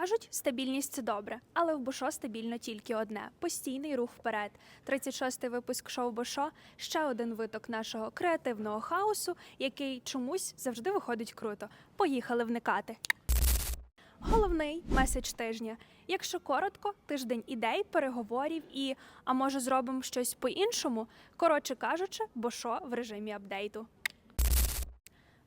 Кажуть, стабільність це добре, але в Бошо стабільно тільки одне постійний рух вперед. 36-й випуск шоу Бошо ще один виток нашого креативного хаосу, який чомусь завжди виходить круто. Поїхали вникати. Головний меседж тижня. Якщо коротко, тиждень ідей, переговорів і а може зробимо щось по-іншому. Коротше кажучи, Бошо в режимі апдейту.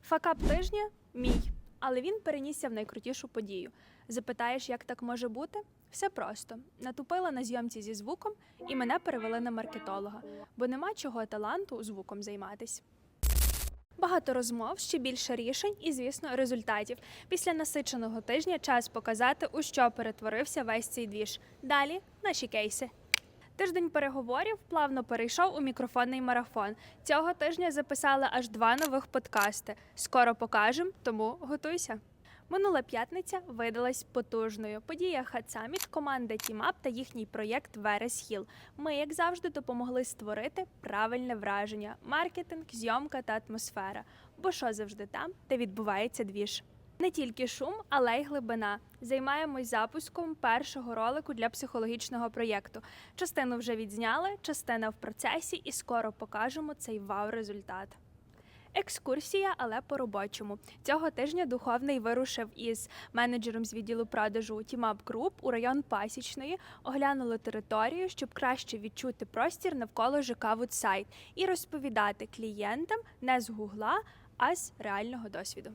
Факап тижня мій, але він перенісся в найкрутішу подію. Запитаєш, як так може бути? Все просто. Натупила на зйомці зі звуком і мене перевели на маркетолога, бо нема чого таланту звуком займатись. Багато розмов, ще більше рішень і, звісно, результатів. Після насиченого тижня час показати, у що перетворився весь цей двіж. Далі наші кейси. Тиждень переговорів плавно перейшов у мікрофонний марафон. Цього тижня записали аж два нових подкасти. Скоро покажемо, тому готуйся. Минула п'ятниця видалась потужною. Подія Хатсаміт, команда Тімап та їхній проєкт Верес Хіл. Ми, як завжди, допомогли створити правильне враження, маркетинг, зйомка та атмосфера. Бо що завжди там, де відбувається двіж. Не тільки шум, але й глибина. Займаємось запуском першого ролику для психологічного проєкту. Частину вже відзняли, частина в процесі, і скоро покажемо цей вау-результат. Екскурсія, але по-робочому. Цього тижня духовний вирушив із менеджером з відділу продажу Тімап Груп у район Пасічної, оглянули територію, щоб краще відчути простір навколо ЖК Вудсайд і розповідати клієнтам не з гугла, а з реального досвіду.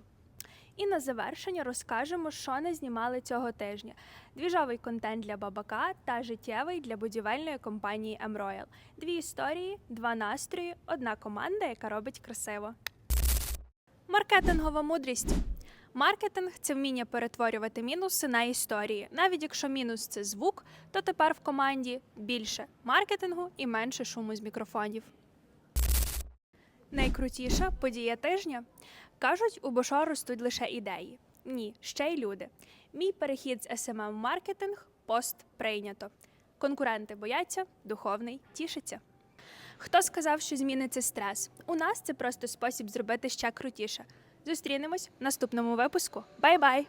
І на завершення розкажемо, що не знімали цього тижня: двіжовий контент для бабака та життєвий для будівельної компанії Емроял. Дві історії, два настрої, одна команда, яка робить красиво. Маркетингова мудрість. Маркетинг це вміння перетворювати мінуси на історії. Навіть якщо мінус це звук, то тепер в команді більше маркетингу і менше шуму з мікрофонів. Найкрутіша подія тижня. Кажуть, у Бошо ростуть лише ідеї. Ні, ще й люди. Мій перехід з SMM маркетинг пост прийнято. Конкуренти бояться, духовний тішиться. Хто сказав, що зміни це стрес? У нас це просто спосіб зробити ще крутіше. Зустрінемось в наступному випуску. Бай-бай!